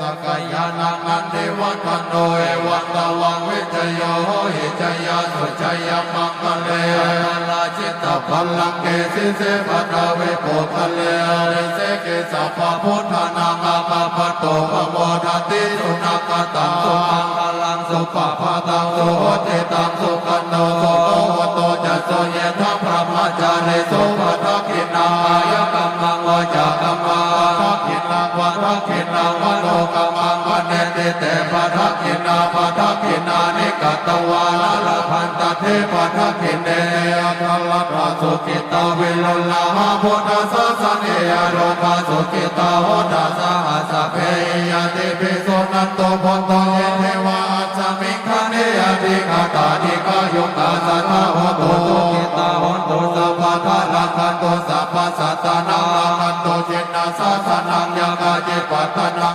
สักยานังนันเทวัตโนเอวันตวังวิจโยหิจยาสุจยมังคะเลลาจิตตพัลลังเกสิเสปะทาเวโปทะเลเรเสเกสัพพะพุทธนามาปะปะโตปะโมทัตติสุนักตังสุมังคลังสุปะปะตังสุโหติตังสุขันโนสุโตวโตจัสโสเยธพระมจาริสุปะทักขินา โลกมังวะเนติเตปะทักขินาปะทักขินานิกัตวาลาลพันตเทปะทักขินเนอัคลพระสุกิตาวิลลาหะพุทธสสะเนยโลภะสุกิตาโหตสะหสะเพยติปิโสนันโตพุทโตเยเทวาอัจฉมิคเนยติคาตานิกายุตาสัทธาโหตุสุกิตาโหตุสัพพะทาลังคันโตสัพพะสัตตานังลังคันโตุจินนาสาสนังยังกาจิปัตตนัง